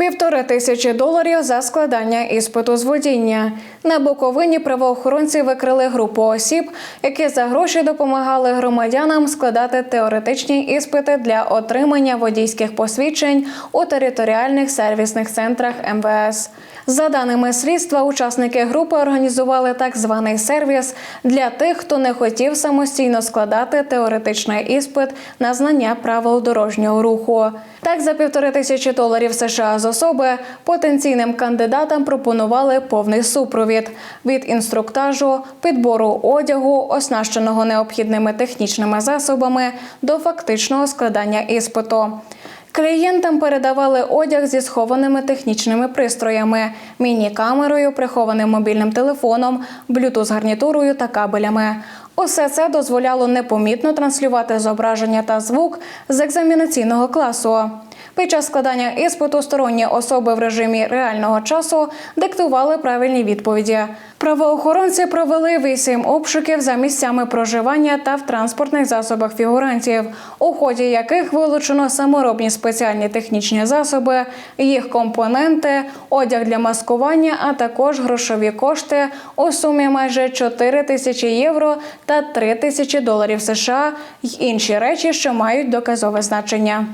Півтори тисячі доларів за складання іспиту з водіння. На Буковині правоохоронці викрили групу осіб, які за гроші допомагали громадянам складати теоретичні іспити для отримання водійських посвідчень у територіальних сервісних центрах МВС. За даними слідства, учасники групи організували так званий сервіс для тих, хто не хотів самостійно складати теоретичний іспит на знання правил дорожнього руху. Так, за півтори тисячі доларів США з особи потенційним кандидатам пропонували повний супровід від інструктажу, підбору одягу, оснащеного необхідними технічними засобами до фактичного складання іспиту. Клієнтам передавали одяг зі схованими технічними пристроями, міні-камерою, прихованим мобільним телефоном, блютуз-гарнітурою та кабелями. Усе це дозволяло непомітно транслювати зображення та звук з екзамінаційного класу. Під час складання іспиту сторонні особи в режимі реального часу диктували правильні відповіді. Правоохоронці провели вісім обшуків за місцями проживання та в транспортних засобах фігурантів, у ході яких вилучено саморобні спеціальні технічні засоби, їх компоненти, одяг для маскування, а також грошові кошти у сумі майже 4 тисячі євро та 3 тисячі доларів США й інші речі, що мають доказове значення.